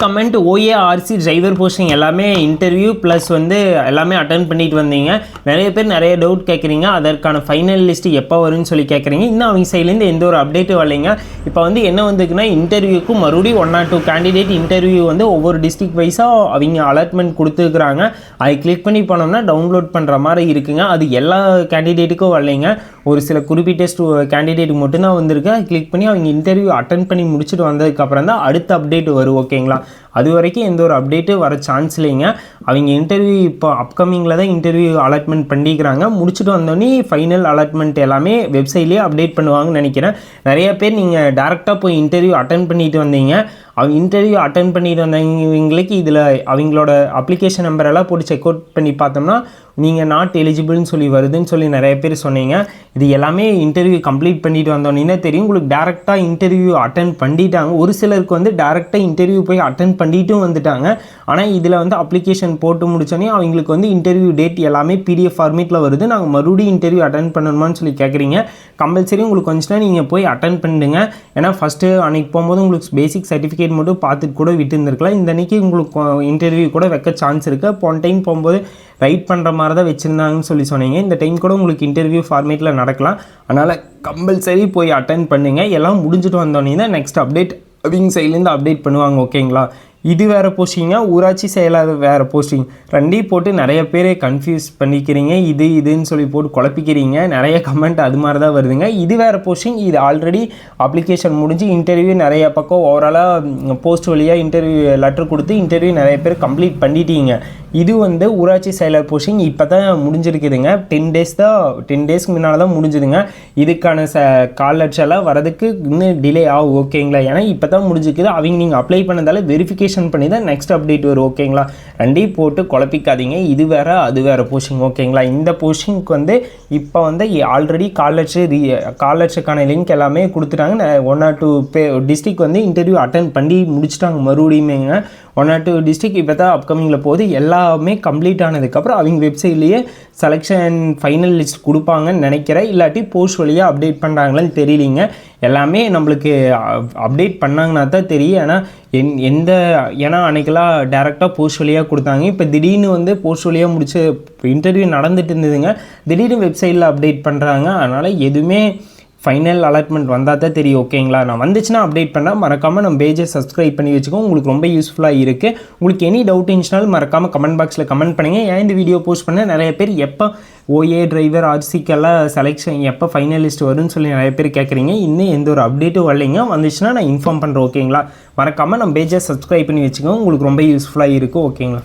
Comment OARC driver posting எல்லாமே interview plus வந்து எல்லாமே அட்டன் பண்ணிட்டு வந்தீங்க. நிறைய பேர் நிறைய டவுட் கேட்குறீங்க அதற்கான ஃபைனல் லிஸ்ட் எப்போ வரும்னு சொல்லி கேட்குறீங்க இன்னும் அவங்க சைட்லேருந்து எந்த ஒரு அப்டேட்டும் வரலைங்க. இப்போ வந்து என்ன வந்துக்குன்னா இன்டர்வியூக்கு மறுபடியும் one or two candidate interview வந்து ஒவ்வொரு டிஸ்ட்ரிக் வைஸாக அவங்க அலாட்மெண்ட் கொடுத்துருக்குறாங்க. அதை கிளிக் பண்ணி போனோம்னா டவுன்லோட் பண்ணுற மாதிரி இருக்குங்க. அது எல்லா கேண்டிடேட்டுக்கும் வரலைங்க. ஒரு சில குறிப்பிட்ட ஸ்டூ கேண்டிடேட்டுக்கு மட்டும்தான் வந்திருக்கு. கிளிக் பண்ணி அவங்க இன்டர்வியூ அட்டன் பண்ணி முடிச்சுட்டு வந்ததுக்கப்புறம் தான் அடுத்த அப்டேட் வரும் ஓகேங்களா about அது வரைக்கும் எந்த ஒரு அப்டேட்டும் வர சான்ஸ் இல்லைங்க. அவங்க இன்டர்வியூ இப்போ அப்கமிங்கில் தான் இன்டர்வியூ அலாட்மெண்ட் பண்ணிக்கிறாங்க. முடிச்சுட்டு வந்தோடனே ஃபைனல் அலாட்மெண்ட் எல்லாமே வெப்சைட்லேயே அப்டேட் பண்ணுவாங்கன்னு நினைக்கிறேன். நிறைய பேர் நீங்கள் டேரெக்டாக போய் இன்டர்வியூ அட்டன் பண்ணிட்டு வந்தீங்க. அவங்க இன்டர்வியூ அட்டன் பண்ணிட்டு வந்தவங்களுக்கு இதில் அவங்களோட அப்ளிகேஷன் நம்பர் எல்லாம் போட்டு செக் அவுட் பண்ணி பார்த்தோம்னா நீங்கள் நாட் எலிஜிபிள்னு சொல்லி வருதுன்னு சொல்லி நிறைய பேர் சொன்னீங்க. இது எல்லாமே இன்டர்வியூ கம்ப்ளீட் பண்ணிட்டு வந்தோன்னே தெரியும். உங்களுக்கு டேரெக்டாக இன்டர்வியூ அட்டன் பண்ணிட்டாங்க. ஒரு சிலருக்கு வந்து டேரெக்டாக இன்டர்வியூ போய் அட்டன் பண்ணிட்டும் வந்துட்டாங்க. ஆனால் இதில் வந்து அப்ளிகேஷன் போட்டு முடிச்சோன்னே அவங்களுக்கு வந்து இன்டர்வியூ டேட் எல்லாமே பிடிஎஃப் ஃபார்மேட்டில் வருது. நாங்கள் மறுபடியும் இன்டர்வியூ அட்டன் பண்ணணுமான்னு சொல்லி கேட்குறீங்க கம்பல்சரி உங்களுக்கு கொஞ்சம் நீங்கள் போய் அட்டன் பண்ணிடுங்க. ஏன்னா ஃபஸ்ட்டு அன்றைக்கி போகும்போது உங்களுக்கு பேசிக் சர்டிஃபிகேட் மட்டும் பார்த்துட்டு கூட விட்டு இருந்திருக்கலாம் இந்த அன்றைக்கி உங்களுக்கு இன்டர்வியூ கூட வைக்க சான்ஸ் இருக்குது போன டைம் போகும்போது ரைட் பண்ணுற மாதிரி தான் வச்சுருந்தாங்கன்னு சொல்லி சொன்னீங்க. இந்த டைம் கூட உங்களுக்கு இன்டர்வியூ ஃபார்மேட்டில் நடக்கலாம். அதனால் கம்பல்சரி போய் அட்டன் பண்ணுங்கள் எல்லாம் முடிஞ்சுட்டு வந்தோடனே தான் நெக்ஸ்ட் அப்டேட் அவங்க சைட்லேருந்து அப்டேட் பண்ணுவாங்க. ஓகேங்களா இது வேறு போஸ்டிங்கா ஊராட்சி செயலாளர் வேறு போஸ்டிங் ரெண்டையும் போட்டு நிறைய பேர் கன்ஃபியூஸ் பண்ணிக்கிறீங்க இது இதுன்னு சொல்லி போட்டு குழப்பிக்கிறீங்க. நிறைய கமெண்ட் அது மாதிரி தான் வருதுங்க. இது வேறு போஸ்டிங் இது ஆல்ரெடி அப்ளிகேஷன் முடிஞ்சு இன்டர்வியூ நிறைய பக்கம் ஓவராலாக போஸ்ட் வழியாக இன்டர்வியூ லெட்டர் கொடுத்து இன்டர்வியூ நிறைய பேர் கம்ப்ளீட் பண்ணிட்டீங்க. இது வந்து ஊராட்சி செயலர் போஸ்டிங் இப்போ தான் முடிஞ்சிருக்குதுங்க. டென் டேஸ் தான் டென் டேஸ்க்கு முன்னால் தான் முடிஞ்சுதுங்க. இதுக்கான ச கால் லட்சம்லாம் வரதுக்கு இன்னும் டிலே ஆகும் ஓகேங்களா ஏன்னா இப்போ தான் முடிஞ்சிருக்குது. அவங்க நீங்கள் அப்ளை பண்ணதால வெரிஃபிகேஷன் பண்ணி தான் நெக்ஸ்ட் அப்டேட் வரும் ஓகேங்களா ரெண்டையும் போட்டு குழப்பிக்காதீங்க. இது வேறு அது வேறு போஸ்டிங் ஓகேங்களா இந்த போஸ்டிங்க்கு வந்து இப்போ வந்து ஆல்ரெடி கால் ரீ கால் லிங்க் எல்லாமே கொடுத்துட்டாங்க. One or two pay district வந்து இன்டர்வியூ அட்டன் பண்ணி முடிச்சிட்டாங்க மறுபடியுமேங்க. ஒன் ஆர் டூ டிஸ்ட்ரிக் இப்போ தான் அப்கமிங்கில் போகுது. எல்லாமே கம்ப்ளீட் ஆனதுக்கப்புறம் அவங்க வெப்சைட்லேயே செலெக்ஷன் ஃபைனல் லிஸ்ட் கொடுப்பாங்கன்னு நினைக்கிறேன். இல்லாட்டி போஸ்ட் வழியாக அப்டேட் பண்ணுறாங்களான்னு தெரியலிங்க. எல்லாமே நம்மளுக்கு அப்டேட் பண்ணாங்கன்னா தான் தெரியும். ஏன்னா என் எந்த ஏன்னா அன்றைக்கெல்லாம் டேரெக்டாக போஸ்ட் வழியாக கொடுத்தாங்க. இப்போ திடீர்னு வந்து போஸ்ட் வழியாக முடிச்சு இன்டர்வியூ நடந்துட்டு இருந்ததுங்க. திடீர்னு வெப்சைட்டில் அப்டேட் பண்ணுறாங்க அதனால் எதுவுமே ஃபைனல் அலாட்மெண்ட் வந்தால் தான் தெரியும் ஓகேங்களா நான் வந்துச்சுன்னா அப்டேட் பண்ணால் மறக்காமல் நம்ம பேஜை சப்ஸ்கிரைப் பண்ணி வச்சுக்கோ. உங்களுக்கு ரொம்ப யூஸ்ஃபுல்லாக இருக்குது உங்களுக்கு எனி டவுட் இருந்துச்சுனாலும் மறக்காமல் கமெண்ட் பாக்ஸில் கமெண்ட் பண்ணுங்கள் ஏன் இந்த வீடியோ போஸ்ட் பண்ண? நிறைய பேர் எப்போ ஓஏ டிரைவர் ஆர்சிக்கெல்லாம் செலெக்ஷன் எப்போ ஃபைனலிஸ்ட் வரும்னு சொல்லி நிறைய பேர் கேட்குறீங்க இன்னும் எந்த ஒரு அப்டேட்டும் வரலைங்க. வந்துச்சுன்னா நான் இன்ஃபார்ம் பண்ணுறேன் ஓகேங்களா மறக்காமல் நம்ம பேஜை சப்ஸ்கிரைப் பண்ணி வச்சுக்கோங்க. உங்களுக்கு ரொம்ப யூஸ்ஃபுல்லாக இருக்கும் ஓகேங்களா